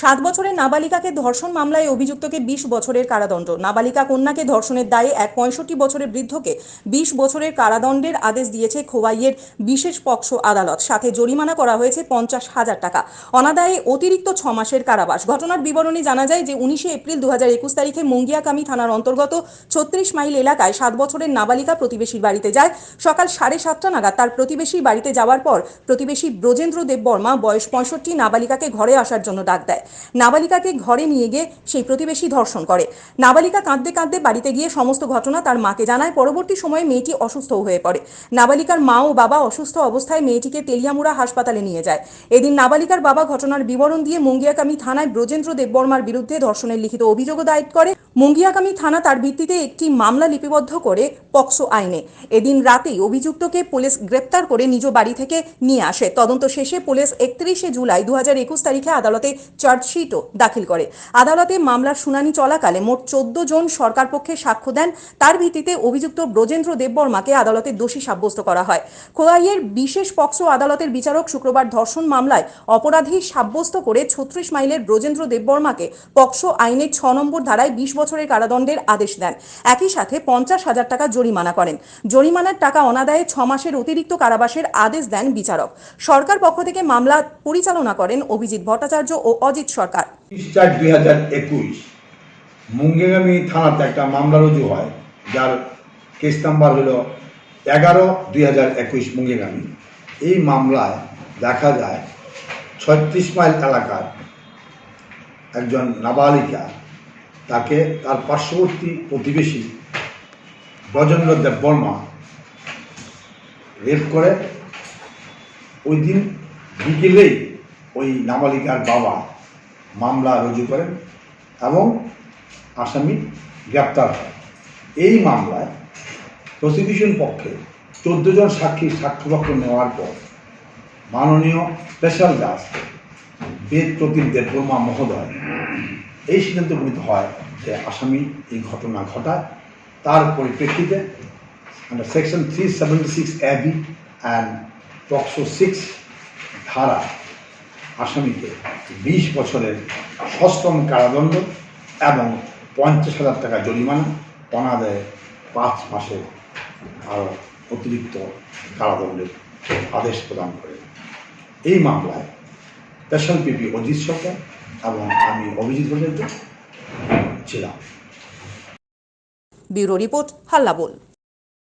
সাত বছরের নাবালিকাকে ধর্ষণ মামলায় অভিযুক্তকে বিশ বছরের কারাদণ্ড। নাবালিকা কন্যাকে ধর্ষণের দায়ে এক পঁয়ষট্টি বছরের বৃদ্ধকে বিশ বছরের কারাদণ্ডের আদেশ দিয়েছে খোয়াইয়ের বিশেষ পক্ষ আদালত। সাথে জরিমানা করা হয়েছে পঞ্চাশ হাজার টাকা। অনাদায়ে অতিরিক্ত ছ মাসের কারাবাস। ঘটনার বিবরণী জানা যায় যে উনিশে এপ্রিল দু হাজার একুশ তারিখে মঙ্গিয়াকামি থানার অন্তর্গত ছত্রিশ মাইল এলাকায় সাত বছরের নাবালিকা প্রতিবেশীর বাড়িতে যায়। সকাল সাড়ে সাতটা নাগাদ তার প্রতিবেশীর বাড়িতে যাওয়ার পর প্রতিবেশী ব্রজেন্দ্র দেব বর্মা বয়স পঁয়ষট্টি, নাবালিকাকে ঘরে আসার জন্য ডাক দেয়। নাবালিকাকে ঘরে নিয়ে গিয়ে সেই প্রতিবেশী ধর্ষণ করে। নাবালিকা কাঁদতে কাঁদতে বাড়িতে গিয়ে সমস্ত ঘটনা তার মাকে জানায়। পরবর্তী সময়ে মেয়েটি অসুস্থ হয়ে পড়ে। নাবালিকার মা ও বাবা অসুস্থ অবস্থায় মেয়েটিকে তেলিয়ামুড়া হাসপাতালে নিয়ে যায়। এদিন নাবালিকার বাবা ঘটনার বিবরণ দিয়ে মুঙ্গিয়াকামী থানায় ব্রজেন্দ্র দেববর্মার বিরুদ্ধে ধর্ষণের লিখিত অভিযোগও দায়ের করে। মুঙ্গিয়াকামী থানা তার ভিত্তিতে একটি মামলা লিপিবদ্ধ করে পক্সো আইনে। এদিন রাতেই অভিযুক্তকে পুলিশ গ্রেপ্তার করে নিজ বাড়ি থেকে নিয়ে আসে। তদন্ত শেষে পুলিশ একত্রিশে জুলাই দু তারিখে আদালতে চার্জশিটও দাখিল করে। আদালতে মামলার শুনানি চলাকালে মোট চোদ্দ জন সরকার পক্ষে সাক্ষ্য দেন। তার ভিত্তিতে অভিযুক্ত ব্রজেন্দ্র দেববর্মাকে আদালতে দোষী সাব্যস্ত করা হয়। খোয়াইয়ের বিশেষ পক্সো আদালতের বিচারক শুক্রবার ধর্ষণ মামলায় অপরাধী সাব্যস্ত করে ছত্রিশ মাইলের ব্রজেন্দ্র দেববর্মাকে পক্সো আইনের ছ নম্বর ধারায় বিশ বছরের কারাদণ্ডের আদেশ দেন। একই সাথে পঞ্চাশ হাজার টাকা জরিমানা করেন। জরিমানার টাকা অনাদায়ে ছ মাসের অতিরিক্ত কারাবাসের আদেশ দেন বিচারক। সরকার পক্ষ থেকে মামলা পরিচালনা করেন অভিজিৎ ভট্টাচার্য ও অজিত সরকার। মুঙ্গেগামী থানাতে একটা মামলা রুজু হয়, যার কেস নাম্বার হলো এগারো দুই হাজার একুশ মুঙ্গেগামী। এই মামলায় দেখা যায় ছত্রিশ মাইল এলাকার একজন নাবালিকা তাকে তার পার্শ্ববর্তী প্রতিবেশী ব্রজেন্দ্র দেব বর্মা রেপ করে। ওই দিন বিকেলেই ওই নাবালিকার বাবা মামলা রুজু করেন এবং আসামি গ্রেপ্তার হয়। এই মামলায় প্রসিকিউশন পক্ষে চোদ্দ জন সাক্ষীর সাক্ষ্যপক্ষ নেওয়ার পর মাননীয় স্পেশাল জাজ বেদ প্রতীক দেববর্মা মহোদয় এই সিদ্ধান্ত উপনীত হয়। যে আসামি এই ঘটনা ঘটায়। তার পরিপ্রেক্ষিতে under section three seventy six A B and POCSO six ধারা আসামিকে বিশ বছরের সশ্রম কারাদণ্ড এবং পঞ্চাশ হাজার টাকা জরিমানা অনাদায়ে পাঁচ মাসের আরও অতিরিক্ত কারাদণ্ডের আদেশ প্রদান করে। এই মামলায় স্পেশাল পিপি অজিত সরকার এবং আমি অভিজিৎ ভট্টাচার্য ছিলাম ব্যুরো রিপোর্ট হাল্লা বল।